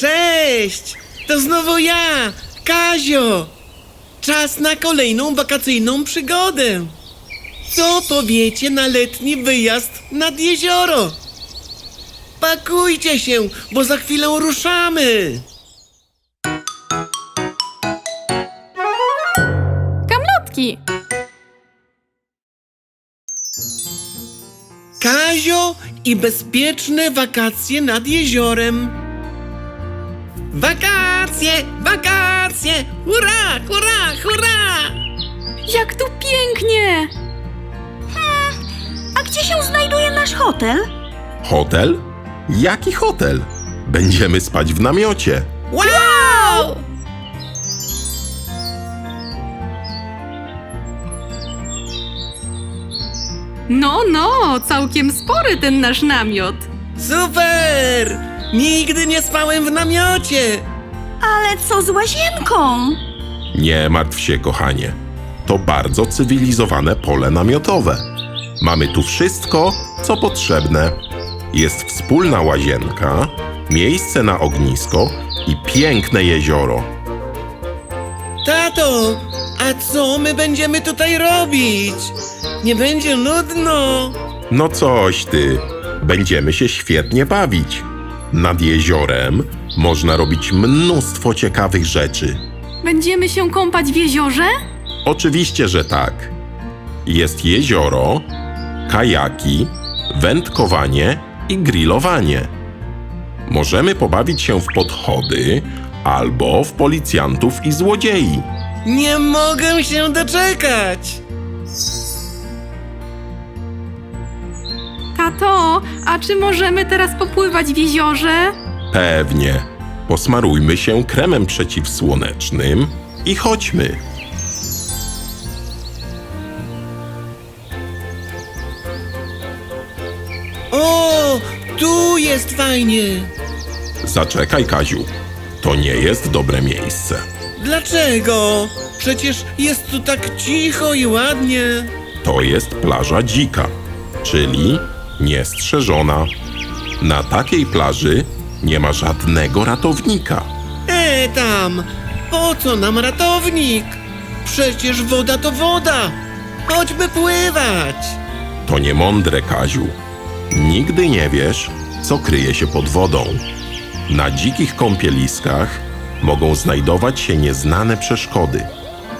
Cześć! To znowu ja, Kazio! Czas na kolejną wakacyjną przygodę. Co powiecie na letni wyjazd nad jezioro? Pakujcie się, bo za chwilę ruszamy! Kamlotki! Kazio i bezpieczne wakacje nad jeziorem. Wakacje, wakacje! Hurra, hurra, hurra! Jak tu pięknie! A gdzie się znajduje nasz hotel? Hotel? Jaki hotel? Będziemy spać w namiocie. Wow! No, no, całkiem spory ten nasz namiot. Super! Nigdy nie spałem w namiocie! Ale co z łazienką? Nie martw się, kochanie. To bardzo cywilizowane pole namiotowe. Mamy tu wszystko, co potrzebne. Jest wspólna łazienka, miejsce na ognisko i piękne jezioro. Tato, a co my będziemy tutaj robić? Nie będzie nudno? No coś ty, będziemy się świetnie bawić. Nad jeziorem można robić mnóstwo ciekawych rzeczy. Będziemy się kąpać w jeziorze? Oczywiście, że tak. Jest jezioro, kajaki, wędkowanie i grillowanie. Możemy pobawić się w podchody albo w policjantów i złodziei. Nie mogę się doczekać! Tato, a czy możemy teraz popływać w jeziorze? Pewnie. Posmarujmy się kremem przeciwsłonecznym i chodźmy. O, tu jest fajnie! Zaczekaj, Kaziu. To nie jest dobre miejsce. Dlaczego? Przecież jest tu tak cicho i ładnie. To jest plaża dzika, czyli niestrzeżona. Na takiej plaży nie ma żadnego ratownika. E tam! Po co nam ratownik? Przecież woda to woda! Chodźmy pływać! To niemądre, Kaziu. Nigdy nie wiesz, co kryje się pod wodą. Na dzikich kąpieliskach mogą znajdować się nieznane przeszkody,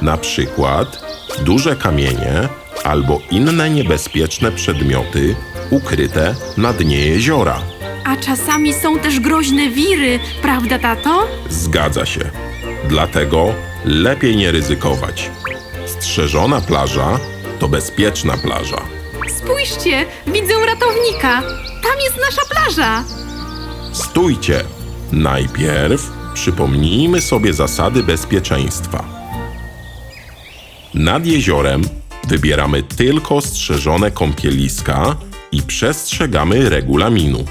na przykład duże kamienie albo inne niebezpieczne przedmioty ukryte na dnie jeziora. A czasami są też groźne wiry, prawda, tato? Zgadza się. Dlatego lepiej nie ryzykować. Strzeżona plaża to bezpieczna plaża. Spójrzcie, widzę ratownika. Tam jest nasza plaża. Stójcie! Najpierw przypomnijmy sobie zasady bezpieczeństwa. Nad jeziorem wybieramy tylko strzeżone kąpieliska i przestrzegamy regulaminu.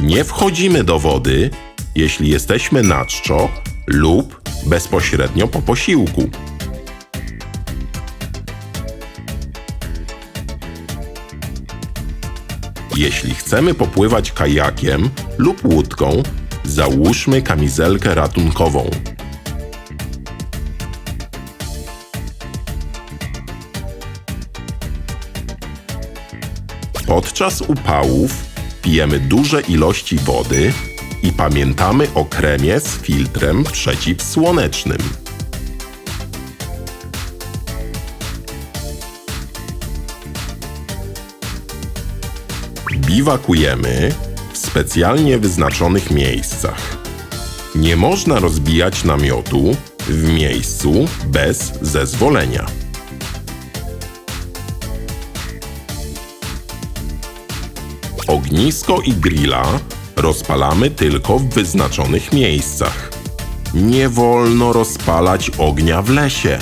Nie wchodzimy do wody, jeśli jesteśmy na czczo lub bezpośrednio po posiłku. Jeśli chcemy popływać kajakiem lub łódką, załóżmy kamizelkę ratunkową. Podczas upałów pijemy duże ilości wody i pamiętamy o kremie z filtrem przeciwsłonecznym. Biwakujemy w specjalnie wyznaczonych miejscach. Nie można rozbijać namiotu w miejscu bez zezwolenia. Ognisko i grilla rozpalamy tylko w wyznaczonych miejscach. Nie wolno rozpalać ognia w lesie.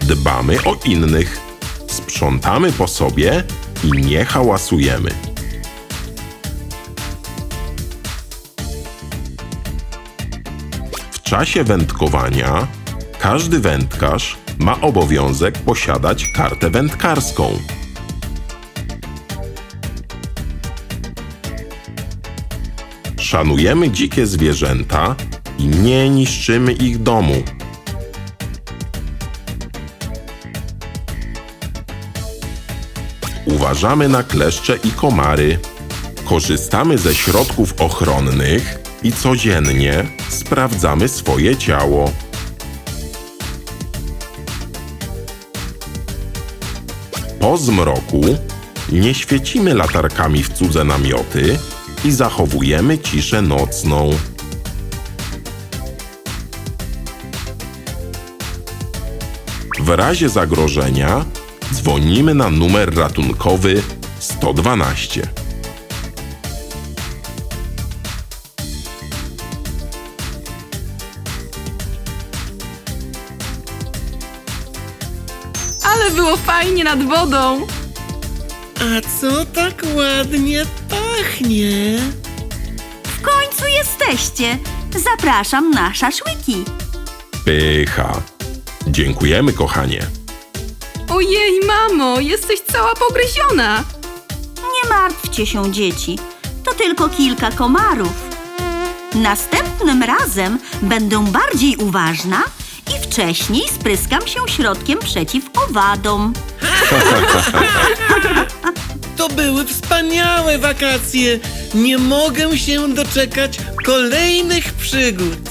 Dbamy o innych, sprzątamy po sobie i nie hałasujemy. W czasie wędkowania Każdy wędkarz ma obowiązek posiadać kartę wędkarską. Szanujemy dzikie zwierzęta i nie niszczymy ich domu. Uważamy na kleszcze i komary. Korzystamy ze środków ochronnych i codziennie sprawdzamy swoje ciało. Po zmroku nie świecimy latarkami w cudze namioty i zachowujemy ciszę nocną. W razie zagrożenia dzwonimy na numer ratunkowy 112. Ale było fajnie nad wodą. A co tak ładnie pachnie? W końcu jesteście. Zapraszam na szaszłyki. Pycha. Dziękujemy, kochanie. Ojej, mamo, jesteś cała pogryziona. Nie martwcie się, dzieci. To tylko kilka komarów. Następnym razem będę bardziej uważna i wcześniej spryskam się środkiem przeciw owadom. To były wspaniałe wakacje. Nie mogę się doczekać kolejnych przygód.